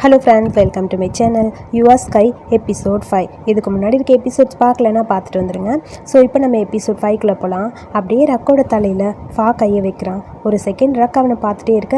Hello friends welcome to my channel your sky episode five இதுக்கு முன்னாடி இருக்க episodes பார்க்கலன்னா பார்த்துட்டு வந்துடுங்க ஸோ இப்போ நம்ம எபிசோட் ஃபைவ்க்குள்ளே போகலாம் அப்படியே ரக்கோட தலையில் ஃபா கையை வைக்கிறான். ஒரு செகண்ட் ரக் அவனை பார்த்துட்டே இருக்க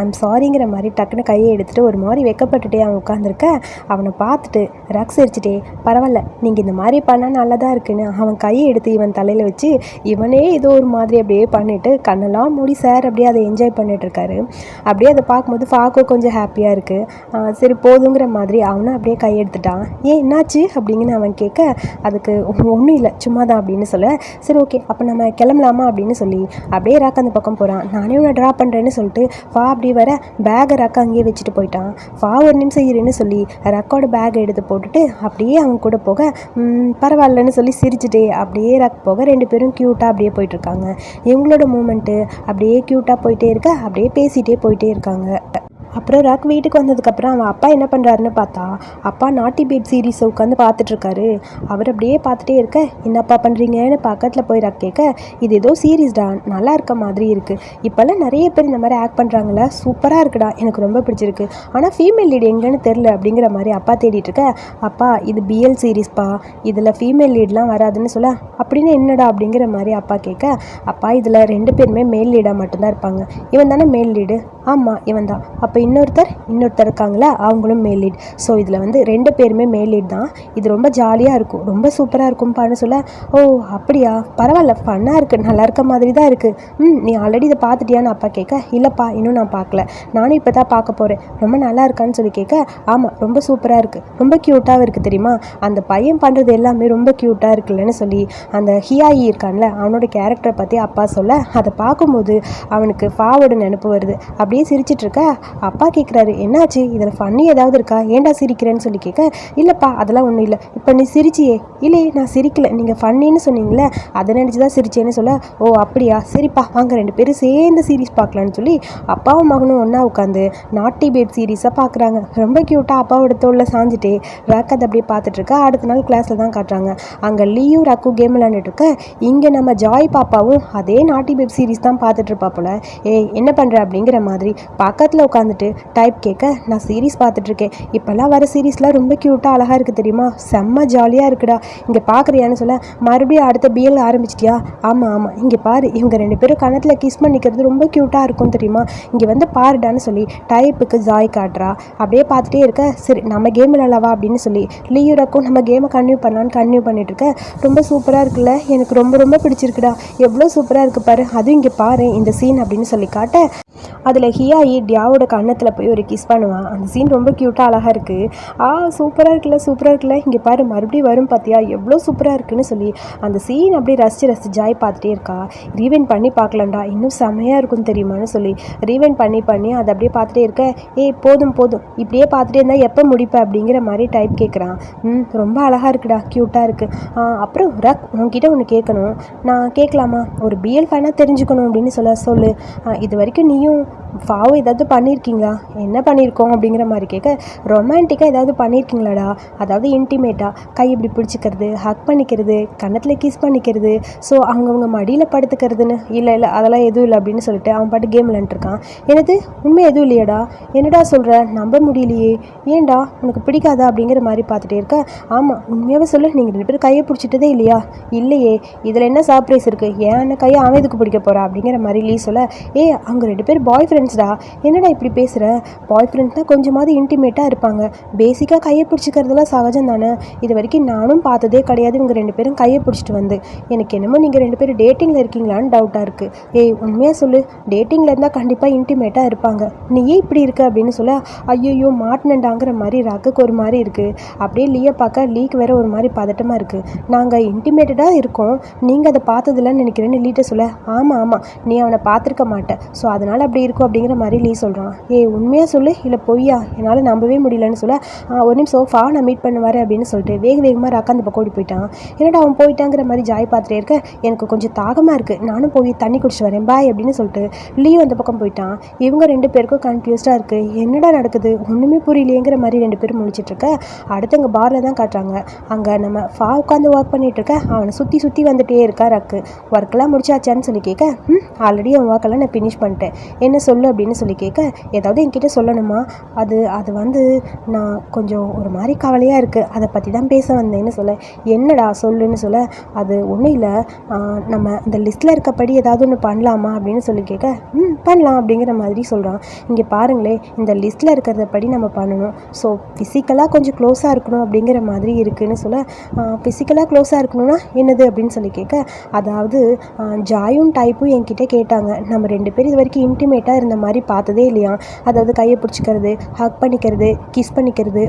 ஐம் சாரிங்கிற மாதிரி டக்குன்னு கையை எடுத்துகிட்டு ஒரு மாதிரி வெக்கப்பட்டுட்டே அவன் உட்காந்துருக்க அவனை பார்த்துட்டு ரக் சிரிச்சிட்டே பரவாயில்ல நீங்கள் இந்த மாதிரி பண்ணால் நல்லதாக இருக்குன்னு. அவன் கையை எடுத்து இவன் தலையில் வச்சு இவனே ஏதோ ஒரு மாதிரி அப்படியே பண்ணிவிட்டு கண்ணெல்லாம் மூடி சார் அப்படியே அதை என்ஜாய் பண்ணிகிட்ருக்காரு அப்படியே அதை பார்க்கும்போது ஃபாக்கோ கொஞ்சம் ஹாப்பியாக இருக்குது சரி போதுங்கிற மாதிரி அவனும் அப்படியே கையெடுத்துட்டான் ஏன் என்னாச்சு? அப்படிங்கன்னு அவன் கேட்க அதுக்கு ஒன்றும் இல்லை சும்மா தான் அப்படின்னு சொல்ல. சரி ஓகே அப்போ நம்ம கிளம்பலாமா? அப்படின்னு சொல்லி அப்படியே ராக் அந்த பக்கம் போகிறான் நானே உன்னை ட்ரா பண்ணுறேன்னு சொல்லிட்டு ஃபா அப்படி வர பேக்கை ரக்கா அங்கேயே வச்சுட்டு போயிட்டான். ஃபா ஒரு நிமிஷம் இருன்னு சொல்லி ரக்கோட பேக்கை எடுத்து போட்டுட்டு அப்படியே அவன் கூட போக பரவாயில்லன்னு சொல்லி சிரிச்சுட்டே அப்படியே ரக் போக ரெண்டு பேரும் க்யூட்டாக அப்படியே போயிட்டுருக்காங்க. இவங்களோட மூமெண்ட்டு அப்படியே க்யூட்டாக போயிட்டே இருக்க அப்படியே பேசிகிட்டே போயிட்டே இருக்காங்க. அப்புறம் ராக் வீட்டுக்கு வந்ததுக்கப்புறம் அவன் அப்பா என்ன பண்ணுறாருன்னு பார்த்தா அப்பா நாட்டி பேப் சீரீஸை உட்காந்து பார்த்துட்ருக்காரு. அவர் அப்படியே பார்த்துட்டே இருக்க என்னப்பா பண்ணுறீங்கன்னு பக்கத்தில் போய் ராக் கேட்க இது ஏதோ சீரீஸ்டா நல்லா இருக்க மாதிரி இருக்குது இப்போல்லாம் நிறைய பேர் இந்த மாதிரி ஆக்ட் பண்ணுறாங்கள சூப்பராக இருக்குடா எனக்கு ரொம்ப பிடிச்சிருக்கு. ஆனால் ஃபீமேல் லீட் எங்கேன்னு தெரில அப்படிங்கிற மாதிரி அப்பா தேடிட்டு இருக்க அப்பா இது பிஎல் சீரீஸ்ப்பா இதில் ஃபீமேல் லீட்லாம் வராதுன்னு சொல்ல அப்படின்னு என்னடா அப்படிங்கிற மாதிரி அப்பா கேட்க அப்பா இதில் ரெண்டு பேருமே மேல் லீடாக மட்டும்தான் இருப்பாங்க. இவன் தானே மேல் லீடு ஆமாம் இவன் தான் அப்போ இன்னொருத்தர் இன்னொருத்தர் இருக்காங்களா அவங்களும் மேல் லீட் ஸோ இதில் வந்து ரெண்டு பேருமே மேல் லீட் தான். இது ரொம்ப ஜாலியாக இருக்கும். ரொம்ப சூப்பராக இருக்கும்ப்பான்னு சொல்ல ஓ அப்படியா? பரவாயில்ல. ஃபன்னாக இருக்குது நல்லா இருக்க மாதிரி தான் இருக்குது ம் நீ ஆல்ரெடி இதை பார்த்துட்டியான்னு அப்பா கேட்க இல்லைப்பா இன்னும் நான் பார்க்கல. நானும் இப்போ தான் பார்க்க போகிறேன் ரொம்ப நல்லா இருக்கான்னு சொல்லி கேட்க ஆமாம் ரொம்ப சூப்பராக இருக்குது ரொம்ப க்யூட்டாகவும் இருக்குது தெரியுமா? அந்த பையன் பண்ணுறது எல்லாமே ரொம்ப க்யூட்டாக இருக்குல்லன்னு சொல்லி அந்த ஹியாயி இருக்கான்ல அவனோட கேரக்டரை பற்றி அப்பா சொல்ல அதை பார்க்கும்போது அவனுக்கு ஃபாவோட நினப்பு வருது. அப்படியே சிரிச்சிட்ருக்க அப்பா கேட்குறாரு என்னாச்சு? இதில் ஃபன்னி ஏதாவது இருக்கா? ஏன்டா சிரிக்கிறேன்னு சொல்லி கேட்க இல்லைப்பா அதெல்லாம் ஒன்றும் இல்லை. இப்போ நீ சிரிச்சியே. இல்லையே நான் சிரிக்கல. நீங்கள் ஃபன்னின்னு சொன்னீங்களே அதை நினச்சி தான் சிரிச்சேன்னு சொல்ல. ஓ அப்படியா? சரிப்பா வாங்க ரெண்டு பேரும் சேர்ந்து சீரிஸ் பார்க்கலான்னு சொல்லி அப்பாவும் மகனும் ஒன்றா உட்காந்து நாட்டி பேப் சீரீஸாக பார்க்குறாங்க ரொம்ப க்யூட்டாக அப்பாவோட தோளில் சாஞ்சிட்டு. ரக் அதை அப்படியே பார்த்துட்ருக்கா அடுத்த நாள் கிளாஸில் தான் காட்டுறாங்க. அங்கே லீயும் ரக்கும் கேம் விளையாண்டுட்டு இருக்க. இங்கே நம்ம ஜாய் பாப்பாவும் அதே நாட்டி பேப் சீரிஸ் தான் பார்த்துட்ருப்பா போல. ஏய் என்ன பண்ணுற அப்படிங்கிற மாதிரி பக்கத்தில் உட்காந்துட்டு டைப் கேட்க நான் சீரிஸ் பார்த்துட்ருக்கேன் இப்போல்லாம் வர சீரீஸ்லாம் ரொம்ப க்யூட்டாக அழகாக இருக்குது தெரியுமா? செம்ம ஜாலியாக இருக்குடா. இங்கே பார்க்குறியான்னு சொல்ல மறுபடியும் அடுத்த பிஎல் ஆரம்பிச்சிட்டியா? ஆமாம் ஆமாம் இங்கே பாரு இவங்க ரெண்டு பேரும் கணத்தில் கிஸ் பண்ணிக்கிறது ரொம்ப க்யூட்டாக இருக்கும் தெரியுமா? இங்கே வந்து பாருடான்னு சொல்லி டைப்புக்கு ஜாய் காட்டுறா. அப்படியே பார்த்துட்டே இருக்க சரி நம்ம கேம் விளாடவா அப்படின்னு சொல்லி லீயூரக்கும் நம்ம கேமை கன்டினியூ பண்ணலான்னு கன்டினியூ பண்ணிட்டுருக்க. ரொம்ப சூப்பராக இருக்குல்ல? எனக்கு ரொம்ப ரொம்ப பிடிச்சிருக்குடா. எவ்வளோ சூப்பராக இருக்கு பாரு. அதுவும் இங்கே பாரு இந்த சீன் அப்படின்னு சொல்லி காட்ட அதில் ஹியாயி டியாவோட கன்னத்தில் போய் ஒரு கிஸ் பண்ணுவான் அந்த சீன் ரொம்ப க்யூட்டாக அழகாக இருக்குது ஆ சூப்பராக இருக்குல்ல சூப்பராக இருக்குல்ல. இங்கே பாரு மறுபடியும் வரும் பார்த்தியா எவ்வளோ சூப்பராக இருக்குன்னு சொல்லி. அந்த சீன் அப்படியே ரசித்து ரசித்து ஜாய் பார்த்துட்டே இருக்கா. ரீவைன் பண்ணி பார்க்கலாம்டா. இன்னும் செமையாக இருக்கும் தெரியுமான்னு சொல்லி. ரீவைன் பண்ணி பண்ணி அதை அப்படியே பார்த்துட்டே இருக்க. ஏய் போதும் போதும். இப்படியே பார்த்துட்டே இருந்தால் எப்போ முடிப்ப? அப்படிங்கிற மாதிரி டைப் கேட்குறான் ம் ரொம்ப அழகாக இருக்குடா. க்யூட்டாக இருக்குது அப்புறம் ரக் உங்ககிட்ட ஒன்று கேட்கணும் நான் கேட்கலாமா ஒரு பிஎல் ஃபேனாக தெரிஞ்சுக்கணும் அப்படின்னு சொல்ல சொல்லு. இது வரைக்கும் நீ நீயும் வாவ் ஏதாவது பண்ணியிருக்கீங்களா என்ன பண்ணியிருக்கோம் அப்படிங்கிற மாதிரி கேட்க ரொமான்டிக்காக ஏதாவது பண்ணியிருக்கீங்களாடா அதாவது இன்டிமேட்டாக கை இப்படி பிடிச்சிக்கிறது ஹக் பண்ணிக்கிறது கன்னத்தில் கிஸ் பண்ணிக்கிறது ஸோ அவங்கவுங்க மடியில் படுத்துக்கிறதுன்னு இல்லை இல்லை அதெல்லாம் எதுவும் இல்லை அப்படின்னு சொல்லிட்டு அவன் பாட்டு கேம் விளையாண்டுருக்கான். எனது உண்மை எதுவும் இல்லையாடா? என்னடா சொல்கிற நம்ப முடியலையே. ஏன்டா? உனக்கு பிடிக்காதா? அப்படிங்கிற மாதிரி பார்த்துட்டே இருக்க. ஆமாம் உண்மையாகவே சொல்லு. நீங்கள் ரெண்டு பேரும் கையை பிடிச்சிட்டதே இல்லையா? இல்லையே. இதில் என்ன சர்ப்ரைஸ் இருக்குது ஏன் கையை அவன் எதுக்கு பிடிக்க போகிறா அப்படிங்கிற மாதிரி லீ சொல்ல ஏ அவங்க ரெண்டு பேர் பாய் ஃப்ரெண்ட்ஸ்டா என்னடா இப்படி பேசுகிற பாய் ஃப்ரெண்ட்ஸ்னால் கொஞ்சமாவது இன்டிமேட்டாக இருப்பாங்க. பேசிக்காக கையை பிடிச்சிக்கிறதுலாம் சகஜம் தானே? இது வரைக்கும் நானும் பார்த்ததே கிடையாது. இவங்க ரெண்டு பேரும் கையை பிடிச்சிட்டு வந்து. எனக்கு என்னமோ நீங்கள் ரெண்டு பேரும் டேட்டிங்கில் இருக்கீங்களான்னு டவுட்டாக இருக்குது ஏய் உண்மையாக சொல்லு. டேட்டிங்கில் இருந்தால் கண்டிப்பாக இன்டிமேட்டாக இருப்பாங்க. நீ ஏன் இப்படி இருக்க அப்படின்னு சொல்ல ஐயோ மாட்டினண்டாங்கிற மாதிரி ரக்குக்கு ஒரு மாதிரி இருக்குது அப்படியே லீயை பார்க்க லீக்கு வேற ஒரு மாதிரி பதட்டமாக இருக்குது நாங்கள் இன்டிமேட்டடாக இருக்கோம். நீங்கள் அதை பார்த்ததில்லன்னு நினைக்கிறேன்னு லீட்டை சொல்ல ஆமாம் ஆமாம் நீ அவனை பார்த்துருக்க மாட்டேன் ஸோ அதனால் அப்படி இருக்கும் அப்படிங்கிற மாதிரி லீ சொல்கிறான் ஏ உண்மையாக சொல்லு? இல்லை பொய்யா? என்னால் நம்பவே முடியலன்னு சொல்ல ஒரு நிமிஷம் ஃபா நான் மீட் பண்ணுவார் அப்படின்னு சொல்லிட்டு வேக வேகமாக ராக்கா அந்த பக்கம் ஓடி போயிட்டான். என்னடா அவன் போயிட்டாங்கிற மாதிரி ஜாய் பார்த்துட்டே இருக்க? எனக்கு கொஞ்சம் தாகமாக இருக்குது நானும் போய் தண்ணி குடிச்சிட்டு வரேன். பாய் அப்படின்னு சொல்லிட்டு லீவ் அந்த பக்கம் போயிட்டான். இவங்க ரெண்டு பேருக்கும் கன்ஃபியூஸ்டாக இருக்குது என்னடா நடக்குது? ஒன்றுமே புரியலையேங்கிற மாதிரி ரெண்டு பேரும் முடிச்சிட்ருக்க அடுத்து அங்கே பாரில் தான் காட்டுறாங்க. அங்கே நம்ம ஃபா உட்காந்து ஒர்க் பண்ணிகிட்ருக்க அவனை சுற்றி சுற்றி வந்துகிட்டே இருக்கா ரக்கு. ஒர்க்கெல்லாம் முடிச்சாச்சான்னு சொல்லி கேட்க ம் ஆல்ரெடி அவன் ஒர்க்கெல்லாம் நான் ஃபினிஷ் பண்ணிட்டேன். என்ன சொல்லு அப்படின்னு சொல்லி கேட்க ஏதாவது என்கிட்ட சொல்லணுமா? அது அது வந்து நான் கொஞ்சம் ஒரு மாதிரி கவலையாக இருக்குது அதை பற்றி தான் பேச வந்தேன்னு சொல்ல. என்னடா சொல்லுன்னு சொல்ல அது ஒன்றும் இல்லை. நம்ம இந்த லிஸ்ட்டில் இருக்கப்படி ஏதாவது ஒன்று பண்ணலாமா? அப்படின்னு சொல்லி கேட்க ம் பண்ணலாம் அப்படிங்கிற மாதிரி சொல்கிறான் இங்கே பாருங்களேன் இந்த லிஸ்ட்டில் இருக்கிறத படி நம்ம பண்ணணும். ஸோ ஃபிசிக்கலாக கொஞ்சம் க்ளோஸாக இருக்கணும் அப்படிங்கிற மாதிரி இருக்குதுன்னு சொல்ல ஃபிசிக்கலாக க்ளோஸாக இருக்கணும்னா என்னது? அப்படின்னு சொல்லி கேட்க அதாவது ஜாயும் டைப்பும் என்கிட்ட கேட்டாங்க. நம்ம ரெண்டு பேரும் இது வரைக்கும் இன்டிமேட்டாக இருந்த மாதிரி பார்த்ததே இல்லையா? அதாவது கையை பிடிச்சிக்கிறது ஹக் பண்ணிக்கிறது கிஸ் பண்ணிக்கிறது.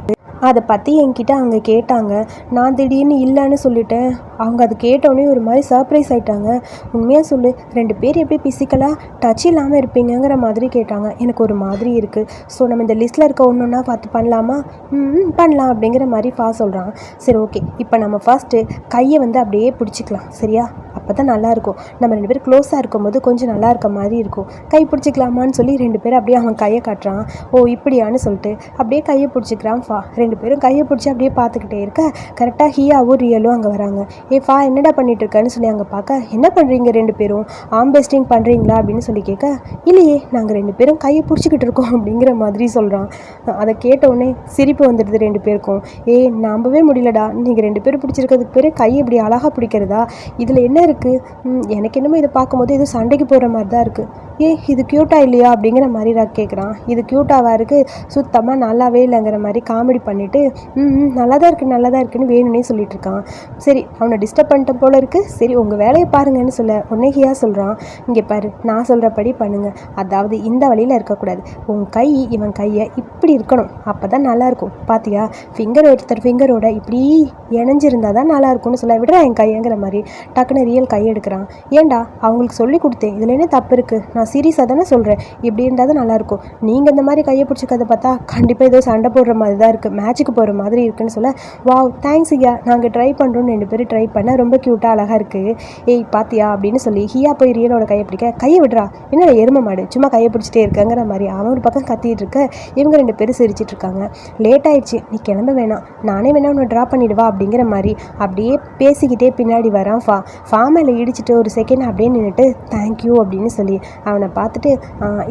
அதை பற்றி என்கிட்ட அவங்க கேட்டாங்க. நான் திடீர்னு இல்லைன்னு சொல்லிட்டேன். அவங்க அது கேட்டோடனே ஒரு மாதிரி சர்ப்ரைஸ் ஆயிட்டாங்க. உண்மையாக சொல்லு ரெண்டு பேர் எப்படி ஃபிசிக்கலாக டச் இல்லாமல் இருப்பீங்கங்கிற மாதிரி கேட்டாங்க. எனக்கு ஒரு மாதிரி இருக்குது ஸோ நம்ம இந்த லிஸ்ட்டில் இருக்க ஒன்று ஒன்றா பார்த்து பண்ணலாமா? ம் பண்ணலாம் அப்படிங்கிற மாதிரி ஃபா சொல்கிறான் சரி ஓகே இப்போ நம்ம ஃபஸ்ட்டு கையை வந்து அப்படியே பிடிச்சிக்கலாம். சரியா? அப்போ தான் நல்லாயிருக்கும் நம்ம ரெண்டு பேரும் க்ளோஸாக இருக்கும்போது கொஞ்சம் நல்லா இருக்க மாதிரி இருக்கும். கை பிடிச்சிக்கலாமான்னு சொல்லி ரெண்டு பேரும் அப்படியே அவன் கையை காட்டுறான். ஓ இப்படியான்னு சொல்லிட்டு அப்படியே கையை பிடிச்சிக்கிறான் ஃபா. ரெண்டு ரெண்டு பேரும் கையை பிடிச்சி அப்படியே பார்த்துக்கிட்டே இருக்க. கரெக்டாக ஹியாவும் ரியலும் அங்கே வராங்க. ஏ ஃபா என்னடா பண்ணிட்டு இருக்கேன்னு சொல்லி அங்கே பார்க்க என்ன பண்ணுறீங்க ரெண்டு பேரும்? ஆம் பெஸ்டிங் பண்ணுறீங்களா அப்படின்னு சொல்லி கேட்க இல்லையே நாங்கள் ரெண்டு பேரும் கையை பிடிச்சிக்கிட்டு இருக்கோம் அப்படிங்கிற மாதிரி சொல்கிறான் அதை கேட்டவுடனே சிரிப்பு வந்துடுது ரெண்டு பேருக்கும். ஏ நம்பவே முடியலடா. நீங்கள் ரெண்டு பேரும் பிடிச்சிருக்கிறதுக்கு பேர் கை இப்படி அழகாக பிடிக்கிறதா? இதில் என்ன இருக்குது எனக்கு என்னமோ இதை பார்க்கும்போது எதுவும் சண்டைக்கு போகிற மாதிரி தான் இருக்குது ஏ இது க்யூட்டாக இல்லையா அப்படிங்கிற மாதிரி நான் கேட்குறான் இது க்யூட்டாவாக இருக்குது சுத்தமாக நல்லாவே இல்லைங்கிற மாதிரி காமெடி பண்ணிவிட்டு ம் நல்லா தான் இருக்குது நல்லா தான் இருக்குன்னு வேணும்னே சொல்லிட்டு இருக்கான். சரி அவனை டிஸ்டர்ப் பண்ணிட்ட போல இருக்குது சரி உங்கள் வேலையை பாருங்கன்னு சொல்ல உன்னைகியா சொல்கிறான் இங்கே பாரு நான் சொல்கிறபடி பண்ணுங்கள் அதாவது இந்த வழியில் இருக்கக்கூடாது. உன் கை இவன் கையை இப்படி இருக்கணும். அப்போ தான் நல்லாயிருக்கும் பார்த்தியா ஃபிங்கர் ஒருத்தர் ஃபிங்கரோட இப்படி இணைஞ்சிருந்தா தான் நல்லா இருக்கும்னு சொல்ல விடுறா என் கையங்கிற மாதிரி டக்குன்னு ரியல் கை எடுக்கிறான். ஏன்டா அவங்களுக்கு சொல்லி கொடுத்தேன். இதில் என்ன தப்பு இருக்குது நான் சீரியஸாக தானே சொல்கிறேன் இப்படி இருந்தால் தான் நல்லாயிருக்கும். நீங்கள் இந்த மாதிரி கையை பிடிச்சிக்கிறத பார்த்தா கண்டிப்பாக ஏதோ சண்டை போடுற மாதிரி தான் இருக்குது மேட்ச்சுக்கு போகிற மாதிரி இருக்குன்னு சொல்ல வாவ் தேங்க்ஸ் ஐயா. நாங்கள் ட்ரை பண்ணுறோம் ரெண்டு பேரும் ட்ரை பண்ண ரொம்ப க்யூட்டாக அழகாக இருக்குது ஏய் பாத்தியா? அப்படின்னு சொல்லி ஹியா போய் ரியலோட கையை பிடிக்க கையை விடுறா. என்ன எரும மாடு? சும்மா கையை பிடிச்சிட்டே இருக்கங்கிற மாதிரி அவன் ஒரு பக்கம் கத்திட்டு இருக்க இவங்க ரெண்டு பேரும் சிரிச்சிட்டு இருக்காங்க. லேட் ஆயிடுச்சு. நீ கிளம்ப வேணாம். நானே வேணா உன்னை ட்ரா பண்ணிடுவா அப்படிங்கிற மாதிரி அப்படியே பேசிக்கிட்டே பின்னாடி வரான் ஃபா. ஃபா மேலே இடிச்சிட்டு ஒரு செகண்ட் அப்படியே நின்றுட்டு தேங்க்யூ அப்படின்னு சொல்லி அவனை பார்த்துட்டு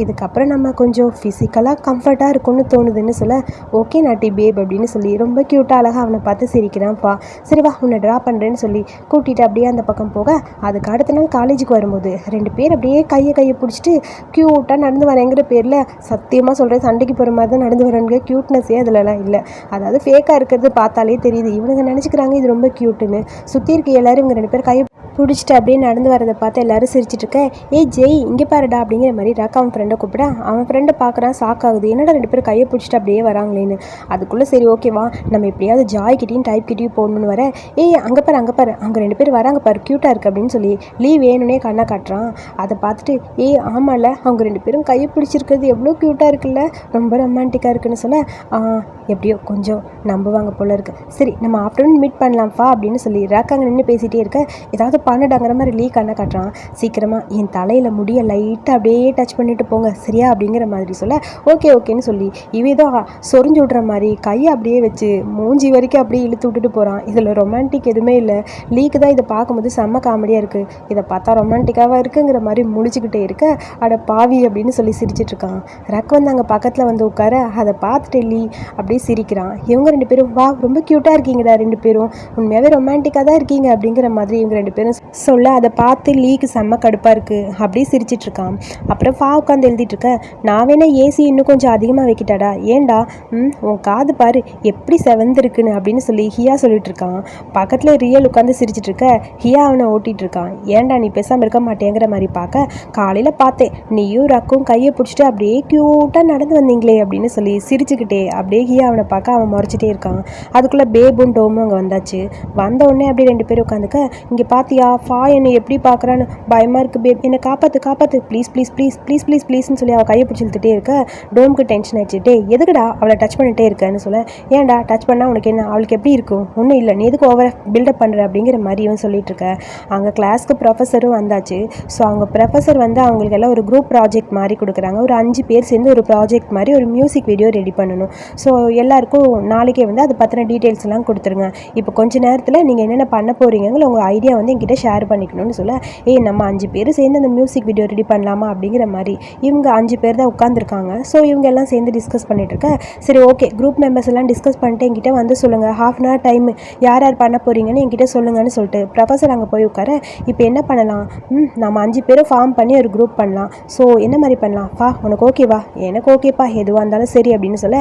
இதுக்கப்புறம் நம்ம கொஞ்சம் ஃபிசிக்கலாக கம்ஃபர்ட்டாக இருக்கும்னு தோணுதுன்னு சொல்ல ஓகே நாட்டி பேப் அப்படின்னு சொல்லி ரொம்ப க்யூட்டாக அழகாக அவனை பார்த்து சிரிக்கிறான்ப்பா. சரி வா உன்னை ட்ரா பண்ணுறேன்னு சொல்லி கூட்டிகிட்டு அப்படியே அந்த பக்கம் போக அதுக்கு அடுத்த நாள் காலேஜுக்கு வரும்போது ரெண்டு பேர் அப்படியே கையை கையை பிடிச்சிட்டு க்யூட்டாக நடந்து வரேங்கிற பேரில் சத்தியமாக சொல்கிறேன் சண்டைக்கு போகிற மாதிரி தான் நடந்து வரேங்க க்யூட்னஸே அதிலலாம் இல்லை. அதாவது ஃபேக்காக இருக்கிறது பார்த்தாலே தெரியுது. இவனுங்க நினச்சிக்கிறாங்க இது ரொம்ப க்யூட்டுன்னு சுற்றி இருக்க எல்லாரும் இவங்க ரெண்டு பேர் கையை பிடிச்சிட்டு அப்படியே நடந்து வரதை பார்த்து எல்லாரும் சிரிச்சிட்டு இருக்க ஏய் ஜெய் இங்கே பாருடா அப்படிங்கிற மாதிரி ராக்கா அவன் ஃப்ரெண்டை கூப்பிட அவன் ஃப்ரெண்டை பார்க்குறான் ஷாக் ஆகுது. என்னடா ரெண்டு பேரும் கையை பிடிச்சிட்டு அப்படியே வராங்களேன்னு? அதுக்குள்ளே சரி ஓகேவா நம்ம எப்படியாவது ஜாய்க்கிட்டையும் டைப் கிட்டேயும் போகணுன்னு வர ஏய் அங்கே பாரு அங்கே பாரு. அங்கே ரெண்டு பேர் வராங்க பாரு. க்யூட்டாக இருக்குது அப்படின்னு சொல்லி லீவ் வேணும்னே கண்ணை காட்டுறான். அதை பார்த்துட்டு ஏய் ஆமாம்ல அவங்க ரெண்டு பேரும் கையை பிடிச்சிருக்கிறது எவ்வளோ க்யூட்டாக இருக்குல்ல. ரொம்ப ரொமான்டிக்காக இருக்குன்னு சொல்ல "ஆ, எப்படியோ கொஞ்சம் நம்புவாங்க போல இருக்கு. சரி நம்ம ஆஃப்டர்நூன் மீட் பண்ணலாம்ப்பா அப்படின்னு சொல்லி ராக்காங்க நின்று பேசிகிட்டே இருக்க ஏதாவது பண்ணடாங்கிற மாதிரி லீ கண்ணை காட்டுறான். சீக்கிரமாக என் தலையில் முடிய லைட்டாக அப்படியே டச் பண்ணிட்டு போங்க சரியா? அப்படிங்கிற மாதிரி சொல்ல ஓகே ஓகேன்னு சொல்லி இவ ஏதோ சொரிஞ்சு விட்ற மாதிரி கையை அப்படியே வச்சு மூஞ்சி வரைக்கும் அப்படியே இழுத்து விட்டுட்டு போகிறான் இதில் ரொமான்டிக் எதுவுமே இல்லை. லீக்கு தான் இதை பார்க்கும்போது செம்ம காமெடியாக இருக்குது இதை பார்த்தா ரொமான்டிக்காக இருக்குங்கிற மாதிரி முழிச்சுக்கிட்டே இருக்க அட பாவி அப்படின்னு சொல்லி சிரிச்சிட்டு இருக்கான். ரக் வந்து அங்கே பக்கத்தில் வந்து உட்கார அதை பார்த்துட்டு லீ அப்படியே சிரிக்கிறான். இவங்க ரெண்டு பேரும் வா ரொம்ப க்யூட்டாக இருக்கீங்கடா ரெண்டு பேரும். உண்மையாகவே ரொமான்டிக்காக தான் இருக்கீங்க அப்படிங்கிற மாதிரி இவங்க ரெண்டு பேரும் சொல்ல அதை பார்த்து லீக்கு செம்ம கடுப்பாக இருக்குது அப்படியே சிரிச்சிட்டு இருக்கான். அப்புறம் ஃபா உட்காந்து எழுதிட்டு இருக்க நான் வேணா ஏசி இன்னும் கொஞ்சம் அதிகமாக வைக்கிட்டாடா? ஏன்டா? ம் உன் காது பாரு எப்படி செவந்திருக்குன்னு அப்படின்னு சொல்லி ஹியா சொல்லிட்டு இருக்கான். பக்கத்தில் ரியல் உட்காந்து சிரிச்சிட்டு இருக்க ஹியா அவனை ஓட்டிகிட்டு இருக்கான். ஏன்டா நீ பேசாமல் இருக்க மாட்டேங்கிற மாதிரி பார்க்க காலையில் பார்த்தேன் நீயும் ரக்கும் கையை பிடிச்சிட்டு அப்படியே க்யூட்டாக நடந்து வந்தீங்களே அப்படின்னு சொல்லி சிரிச்சுக்கிட்டே அப்படியே ஹியா அவனை பார்க்க அவன் முறைச்சிட்டே இருக்கான். அதுக்குள்ளே பேபும் டோமும் அங்கே வந்தாச்சு. வந்த உடனே அப்படியே ரெண்டு பேரும் உட்காந்துக்க இங்கே பாத்தியா ஃபா என்னை எப்படி பார்க்குறான்னு பயமாக இருக்குது பேப். என்னை காப்பாற்று காப்பாற்று please please please please please ப்ளீஸ்னு சொல்லி அவள் கையை பிடிச்சி இழுத்துட்டே இருக்க. டோம்க்கு டென்ஷன் ஆயிடுச்சு. எதுக்குடா அவளை டச் பண்ணிட்டே இருக்கேன்னு சொல்ல? ஏன்டா டச் பண்ணால் உனக்கு என்ன? அவளுக்கு எப்படி இருக்கும்? ஒன்றும் இல்லை. நீ எதுக்கு ஓவர பில்டப் பண்ணுற அப்படிங்கிற மாதிரி இவன் சொல்லிட்டு இருக்க. அங்கே கிளாஸ்க்கு ப்ரொஃபஸரும் வந்தாச்சு. ஸோ அவங்க ப்ரொஃபஸர் வந்து அவங்களுக்கு எல்லாம் ஒரு குரூப் ப்ராஜெக்ட் மாதிரி கொடுக்குறாங்க. ஒரு அஞ்சு பேர் சேர்ந்து ஒரு ப்ராஜெக்ட் மாதிரி ஒரு மியூசிக் வீடியோ ரெடி பண்ணணும். ஸோ எல்லாருக்கும் நாளைக்கே வந்து அதை பற்றின டீட்டெயில்ஸ் எல்லாம் கொடுத்துருங்க. இப்போ கொஞ்ச நேரத்தில் நீங்கள் என்னென்ன பண்ண போகிறீங்களோ உங்கள் ஐடியா வந்து என்கிட்ட ஷேர் பண்ணிக்கணும்னு சொல்ல ஏய் நம்ம அஞ்சு பேர் சேர்ந்து அந்த மியூசிக் வீடியோ ரெடி பண்ணலாமா? அப்படிங்கிற மாதிரி இவங்க அஞ்சு பேர் தான் உட்காந்துருக்காங்க ஸோ இவங்க எல்லாம் சேர்ந்து டிஸ்கஸ் பண்ணிட்டு இருக்க. சரி ஓகே குரூப் மெம்பர்ஸ் எல்லாம் டிஸ்கஸ் பண்ணிட்டு என்கிட்ட வந்து சொல்லுங்கள் ஹாஃப் அன் ஹவர் டைம் யார் யார் பண்ண போறீங்கன்னு என்கிட்ட சொல்லுங்கன்னு சொல்லிட்டு ப்ரொஃபஸர் அங்கே போய் உட்கார இப்போ என்ன பண்ணலாம்? ம் நம்ம அஞ்சு பேரும் ஃபார்ம் பண்ணி ஒரு குரூப் பண்ணலாம். ஸோ என்ன மாதிரி பண்ணலாம்? பா உனக்கு ஓகேவா எனக்கு ஓகேப்பா எதுவாக இருந்தாலும் சரி அப்படின்னு சொல்ல